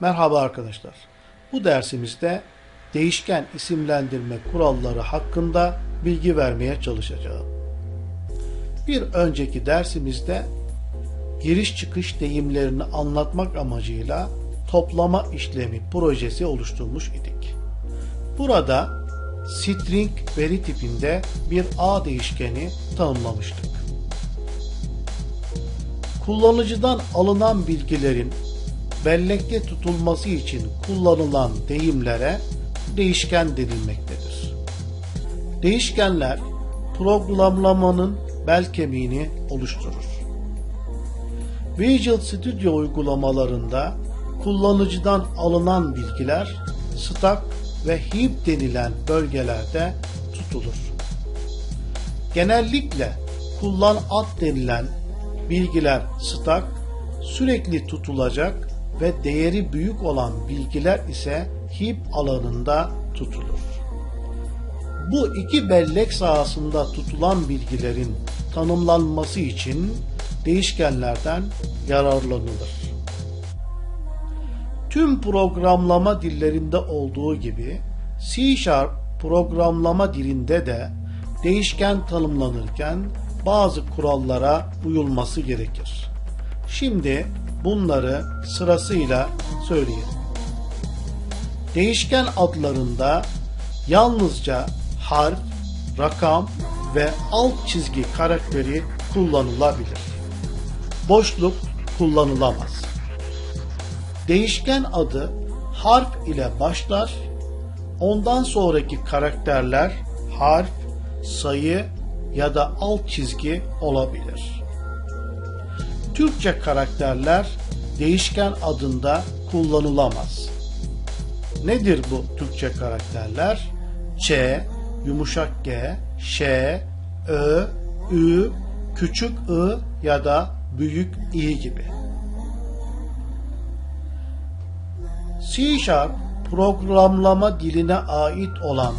Merhaba arkadaşlar. Bu dersimizde değişken isimlendirme kuralları hakkında bilgi vermeye çalışacağım. Bir önceki dersimizde giriş çıkış deyimlerini anlatmak amacıyla toplama işlemi projesi oluşturmuş idik. Burada string veri tipinde bir A değişkeni tanımlamıştık. Kullanıcıdan alınan bilgilerin bellekte tutulması için kullanılan deyimlere değişken denilmektedir. Değişkenler programlamanın bel kemiğini oluşturur. Visual Studio uygulamalarında kullanıcıdan alınan bilgiler stack ve heap denilen bölgelerde tutulur. Genellikle kullan ad denilen bilgiler stack sürekli tutulacak ve değeri büyük olan bilgiler ise heap alanında tutulur. Bu iki bellek sahasında tutulan bilgilerin tanımlanması için değişkenlerden yararlanılır. Tüm programlama dillerinde olduğu gibi C Sharp programlama dilinde de değişken tanımlanırken bazı kurallara uyulması gerekir. Şimdi bunları sırasıyla söyleyelim. Değişken adlarında yalnızca harf, rakam ve alt çizgi karakteri kullanılabilir. Boşluk kullanılamaz. Değişken adı harf ile başlar, ondan sonraki karakterler harf, sayı ya da alt çizgi olabilir. Türkçe karakterler değişken adında kullanılamaz. Nedir bu Türkçe karakterler? Ç, yumuşak G, Ş, Ö, Ü, küçük I ya da büyük İ gibi. C Sharp programlama diline ait olan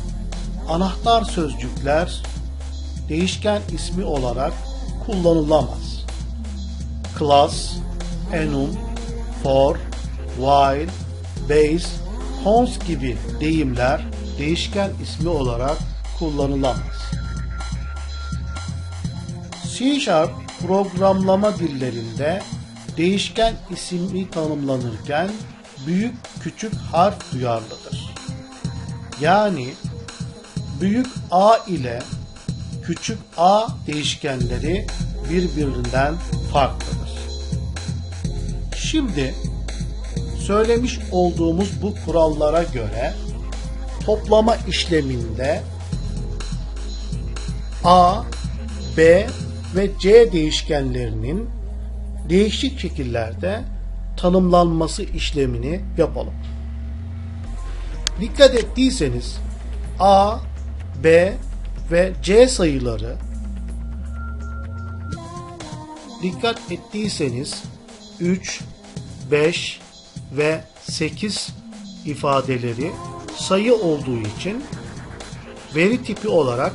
anahtar sözcükler değişken ismi olarak kullanılamaz. Class, enum, for, while, base, cons gibi deyimler değişken ismi olarak kullanılamaz. C Sharp programlama dillerinde değişken ismi tanımlanırken büyük küçük harf duyarlıdır. Yani büyük A ile küçük a değişkenleri birbirinden farklıdır. Şimdi söylemiş olduğumuz bu kurallara göre toplama işleminde a, b ve c değişkenlerinin değişik şekillerde tanımlanması işlemini yapalım. Dikkat ettiyseniz a, b ve C sayıları dikkat ettiyseniz 3, 5 ve 8 ifadeleri sayı olduğu için veri tipi olarak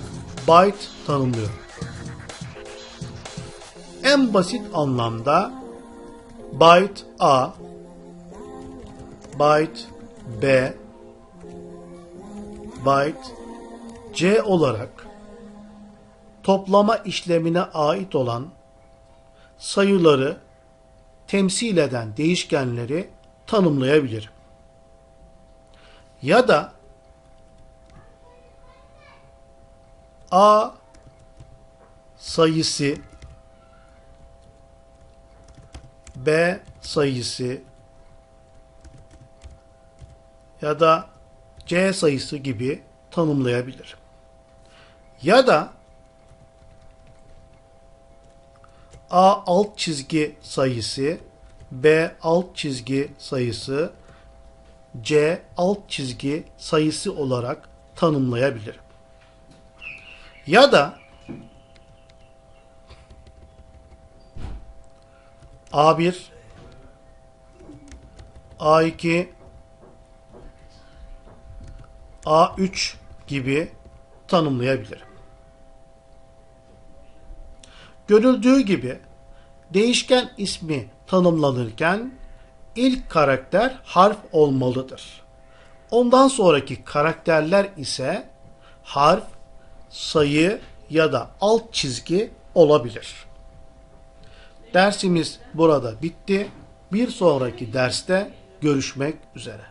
byte tanımlıyor. En basit anlamda byte A, byte B, byte C olarak toplama işlemine ait olan sayıları temsil eden değişkenleri tanımlayabilirim. Ya da A sayısı B sayısı ya da C sayısı gibi tanımlayabilirim. Ya da A alt çizgi sayısı, B alt çizgi sayısı, C alt çizgi sayısı olarak tanımlayabilirim. Ya da A1 A2 A3 gibi tanımlayabilirim. Görüldüğü gibi değişken ismi tanımlanırken ilk karakter harf olmalıdır. Ondan sonraki karakterler ise harf, sayı ya da alt çizgi olabilir. Dersimiz burada bitti. Bir sonraki derste görüşmek üzere.